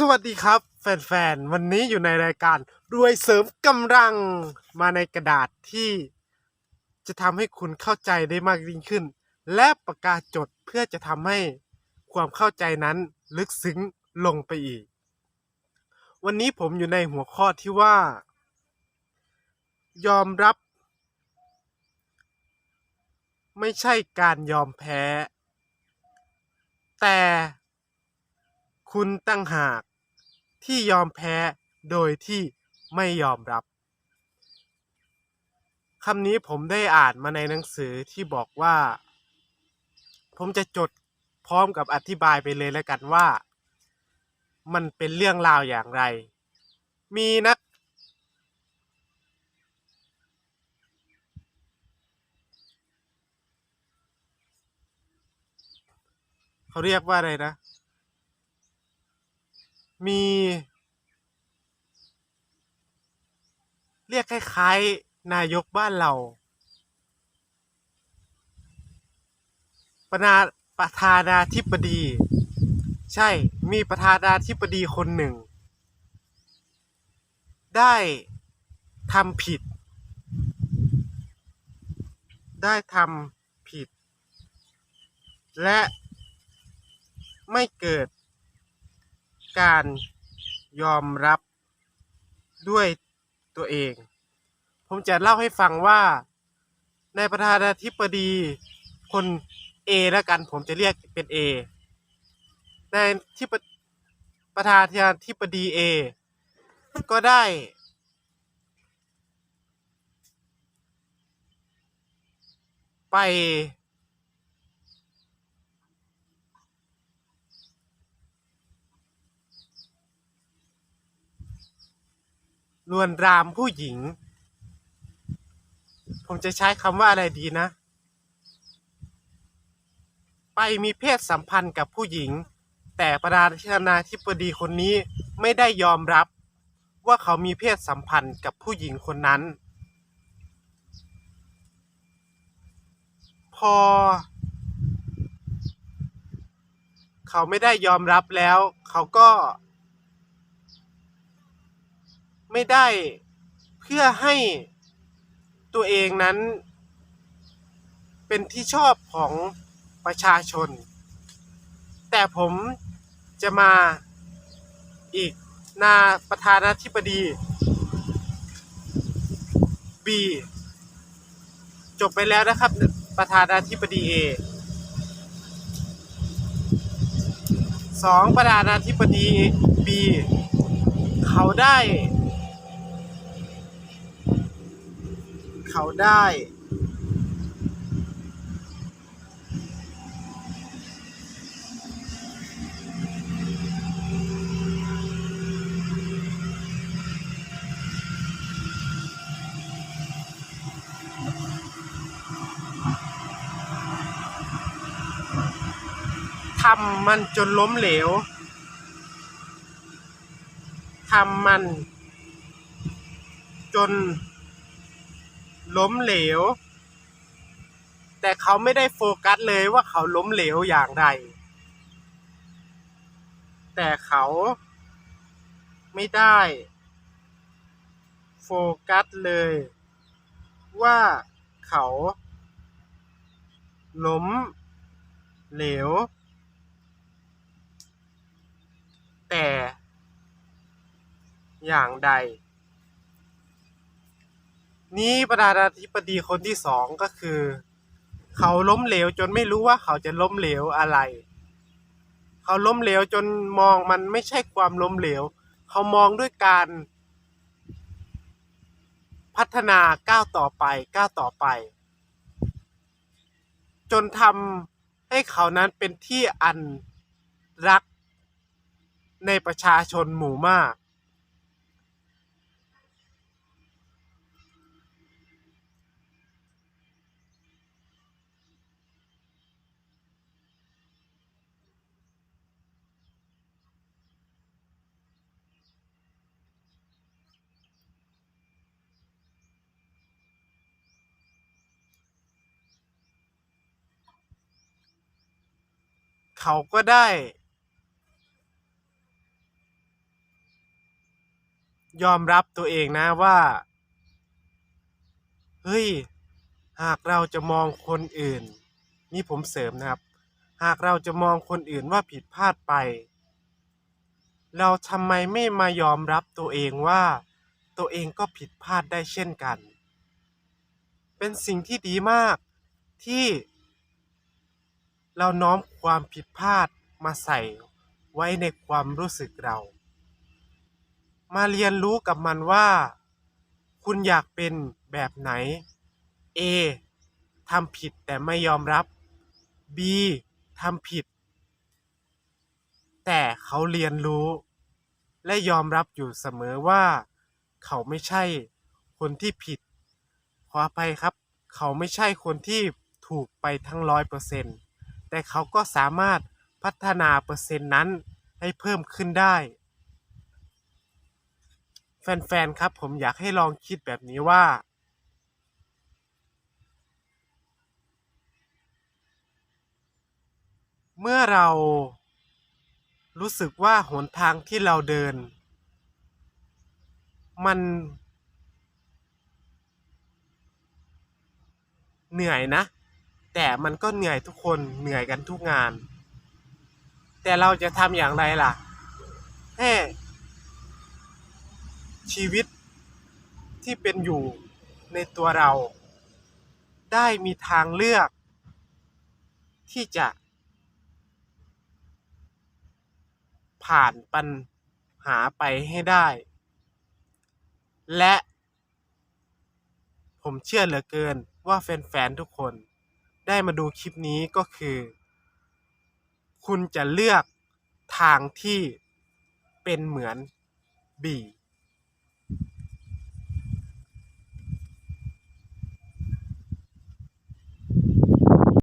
สวัสดีครับ แฟนๆ วันนี้อยู่ในรายการรวยเสริมกำลังมาในกระดาษที่ จะทำให้คุณเข้าใจได้มากยิ่งขึ้น และปากกาจดเพื่อจะทำให้ความเข้าใจนั้นลึกซึ้งลงไปอีก วันนี้ผมอยู่ในหัวข้อที่ว่า ยอมรับ ไม่ใช่การยอมแพ้ แต่คุณตั้งหาก ที่ยอมแพ้โดยที่ไม่ยอมรับคำนี้ผมได้อ่านมาในหนังสือที่บอกว่า ผมจะจดพร้อมกับอธิบายไปเลยแล้วกันว่า มันเป็นเรื่องราวอย่างไร มีนัก เขาเรียกว่าอะไรนะ มี เรียกคล้ายๆนายกบ้านเรา ประนาประธานาธิบดี ใช่มีประธานาธิบดีคนหนึ่ง ได้ทำผิด ได้ทำผิด และไม่เกิด การยอมรับด้วยตัวเอง ผมจะเล่าให้ฟังว่าในประธานาธิบดีคน A แล้วกันผมจะเรียกเป็น A ในที่ประประธานาธิบดี A ก็ได้ ไป ลวนรามผู้หญิง ผมจะใช้คำว่าอะไรดีนะ ไปมีเพศสัมพันธ์กับผู้หญิง แต่ประธานาธิบดีคนนี้ไม่ได้ยอมรับว่าเขามีเพศสัมพันธ์กับผู้หญิงคนนั้น พอ เขาไม่ได้ยอมรับแล้ว เขาก็ ไม่ได้เพื่อให้ตัวเองนั้น เป็นที่ชอบของประชาชน แต่ผมจะมาอีกนาประธานาธิบดี B จบไปแล้วนะครับ ประธานาธิบดี A สองประธานาธิบดี B เขาได้ เขาได้ ทำมันจนล้มเหลว ทำมันจน ล้มเหลว แต่เขาไม่ได้โฟกัสเลยว่าเขาล้มเหลวอย่างไรแต่เขาไม่ได้โฟกัสเลย ว่าเขาล้มเหลว แต่อย่างใด นี้ประธานาธิบดีคนที่สองก็คือ เขาล้มเหลวจนไม่รู้ว่าเขาจะล้มเหลวอะไร เขาล้มเหลวจนมองมันไม่ใช่ความล้มเหลว เขามองด้วยการพัฒนาก้าวต่อไปก้าวต่อไป จนทำให้เขานั้นเป็นที่อันรักในประชาชนหมู่มาก เขาก็ได้ ยอมรับตัวเองนะว่า เฮ้ย หากเราจะมองคนอื่น นี่ผมเสริมนะครับ หากเราจะมองคนอื่นว่าผิดพลาดไป เราทำไมไม่มายอมรับตัวเองว่า ตัวเองก็ผิดพลาดได้เช่นกัน เป็นสิ่งที่ดีมากที่ เราน้อมความผิดพลาดมาใส่ไว้ในความรู้สึกเรา มาเรียนรู้กับมันว่า คุณอยากเป็นแบบไหน A ทำผิดแต่ไม่ยอมรับ B ทำผิด แต่เขาเรียนรู้ และยอมรับอยู่เสมอว่า เขาไม่ใช่คนที่ผิด ขออภัยครับ เขาไม่ใช่คนที่ถูกไปทั้งร้อยเปอร์เซ็นต์ แต่เขาก็สามารถพัฒนาเปอร์เซ็นต์นั้นให้เพิ่มขึ้นได้ แฟนๆ ครับผมอยากให้ลองคิดแบบนี้ว่า เมื่อเรารู้สึกว่าหนทางที่เราเดิน มันเหนื่อยนะ แต่มันก็เหนื่อยทุกคนเหนื่อยกันทุกงาน แต่เราจะทำอย่างไรล่ะให้ชีวิตที่เป็นอยู่ในตัวเรา ได้มีทางเลือก ที่จะ ผ่านปัญหาไปให้ได้ และ ผมเชื่อเหลือเกินว่าแฟนๆทุกคน ได้มาดูคลิปนี้ก็คือ คุณจะเลือกทางที่เป็นเหมือนบี